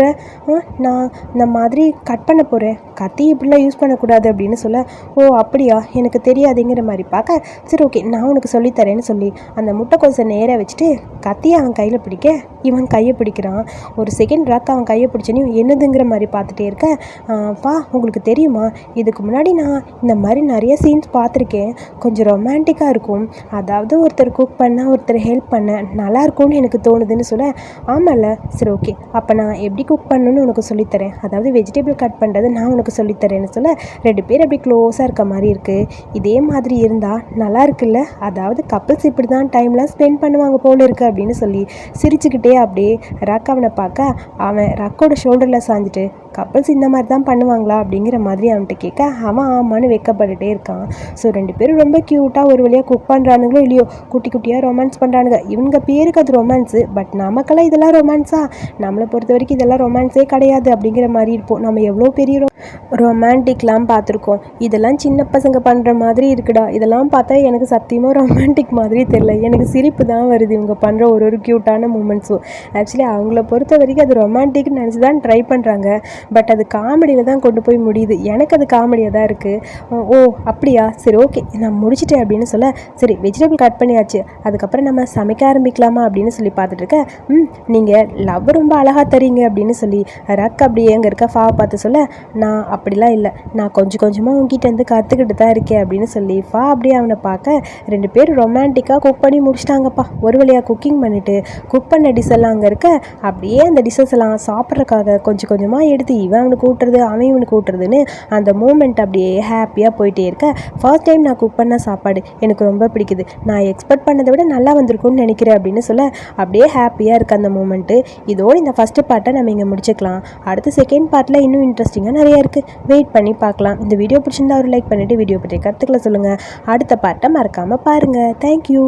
நான் இந்த மாதிரி கட் பண்ண போகிறேன் கத்தி இப்படிலாம் யூஸ் பண்ணக்கூடாது அப்படின்னு சொல்ல ஓ அப்படியா? எனக்கு தெரியாதுங்கிற மாதிரி பார்க்க சரி ஓகே நான் உனக்கு சொல்லித்தரேன்னு சொல்லி அந்த முட்டைக்கோசை நேராக வச்சுட்டு கத்தியை அவன் கையில் பிடிக்க இவன் கையை பிடிக்கிறான். ஒரு செகண்ட் ரக் அவன் கையை பிடிச்சனையும் என்னதுங்கிற மாதிரி பார்த்துட்டே இருக்க பா உங்களுக்கு தெரியுமா? இதுக்கு முன்னாடி நான் இந்த மாதிரி நிறைய சீன்ஸ் பார்த்துருக்கேன். கொஞ்சம் ரொமான்டிக்காக இருக்கும். அதாவது ஒருத்தர் குக் பண்ண ஒருத்தர் ஹெல்ப் பண்ண நல்லா இருக்கும்னு எனக்கு தோணுதுன்னு சொல்ல ஆமாம்ல சரி ஓகே அப்போ நான் எப்படி குக் பண்ணணும்னு உனக்கு சொல்லித்தரேன். அதாவது வெஜிடபிள் கட் பண்ணுறது நான் உனக்கு சொல்லித்தரேன்னு சொல்ல ரெண்டு பேர் அப்படி க்ளோஸாக இருக்க மாதிரி இருக்குது இதே மாதிரி இருந்தால் நல்லா இருக்குல்ல? அதாவது கப்புள்ஸ் இப்படி தான் டைம்லாம் ஸ்பெண்ட் பண்ணுவாங்க போல இருக்கு அப்படின்னு சொல்லி சிரிச்சுக்கிட்டே அப்படியே ராக்காவனை பார்க்க அவன் ரக்கோட ஷோல்டரில் சாஞ்சிட்டு கப்பல்ஸ் இந்த மாதிரி தான் பண்ணுவாங்களா அப்படிங்கிற மாதிரி அவன்கிட்ட கேட்க அவன் ஆமான்னு வெக்கப்பட்டுட்டே இருக்கான். ஸோ ரெண்டு பேரும் ரொம்ப க்யூட்டாக ஒரு வழியாக குக் பண்ணுறானுங்களோ இல்லையோ குட்டி குட்டியாக ரொமான்ஸ் பண்ணுறானுங்க இவங்க பேருக்கு அது ரொமான்ஸு பட் நமக்கெல்லாம் இதெல்லாம் ரொமான்ஸா நம்மளை பொறுத்த வரைக்கும் இதெல்லாம் ரொமான்ஸே கிடையாது அப்படிங்கிற மாதிரி இருப்போம். நம்ம எவ்வளோ பெரிய ரொ- ரொமான்டிக்லாம் பார்த்துருக்கோம். இதெல்லாம் சின்ன பசங்க பண்ணுற மாதிரி இருக்குடா. இதெல்லாம் பார்த்தா எனக்கு சத்தியமாக ரொமான்டிக் மாதிரி தெரில எனக்கு சிரிப்பு தான் வருது இவங்க பண்ணுற ஒரு ஒரு க்யூட்டான மூமெண்ட்ஸும் ஆக்சுவலி அவங்கள பொறுத்த வரைக்கும் அது ரொமான்டிக்னு நினச்சி தான் ட்ரை பண்ணுறாங்க பட் அது காமெடியில் தான் கொண்டு போய் முடியுது. எனக்கு அது காமெடியாக தான் இருக்குது ஓ அப்படியா? சரி ஓகே நான் முடிச்சிட்டேன் அப்படின்னு சொல்ல சரி வெஜிடபிள் கட் பண்ணியாச்சு. அதுக்கப்புறம் நம்ம சமைக்க ஆரம்பிக்கலாமா அப்படின்னு சொல்லி பார்த்துட்டு இருக்கேன் ம் நீங்கள் லவ் ரொம்ப அழகாக தரீங்க அப்படின்னு சொல்லி ரக் அப்படியே அங்கே இருக்க ஃபா பார்த்து சொல்ல நான் அப்படிலாம் இல்லை. நான் கொஞ்சம் கொஞ்சமாக உங்ககிட்டருந்து கற்றுக்கிட்டு தான் இருக்கேன் அப்படின்னு சொல்லி ஃபா அப்படியே அவனை பார்க்க ரெண்டு பேரும் ரொமான்டிக்காக குக் பண்ணி முடிச்சிட்டாங்கப்பா. ஒரு வழியாக குக்கிங் பண்ணிவிட்டு குக் பண்ண டிஷ் எல்லாம் அங்கே இருக்க அப்படியே அந்த டிஷ்ஷஸ் எல்லாம் சாப்பிட்றதுக்காக கொஞ்சம் கொஞ்சமாக எடுத்து இவன் அவனுக்கு ஊட்டுறது அவன் இவனுக்கு ஊட்டுறதுன்னு அந்த மூமெண்ட் அப்படியே ஹாப்பியாக போயிட்டே இருக்க. ஃபர்ஸ்ட் டைம் நான் குக் பண்ண சாப்பாடு எனக்கு ரொம்ப பிடிக்குது. நான் எக்ஸ்பெக்ட் பண்ணதை விட நல்லா வந்திருக்கும்னு நினைக்கிறேன் அப்படின்னு சொல்ல அப்படியே ஹாப்பியாக இருக்குது அந்த மூமெண்ட்டு இதோடு இந்த ஃபஸ்ட்டு பார்ட்டை நம்ம இங்கே முடிச்சுக்கலாம். அடுத்து செகண்ட் பார்ட்டில் இன்னும் இன்ட்ரெஸ்டிங்காக நிறையா இருக்குது வெயிட் பண்ணி பார்க்கலாம். இந்த வீடியோ பிடிச்சிருந்தா ஒரு லைக் பண்ணிவிட்டு வீடியோ பற்றி கற்றுக்கல சொல்லுங்கள் அடுத்த பார்ட்டை மறக்காமல் பாருங்கள் தேங்க்யூ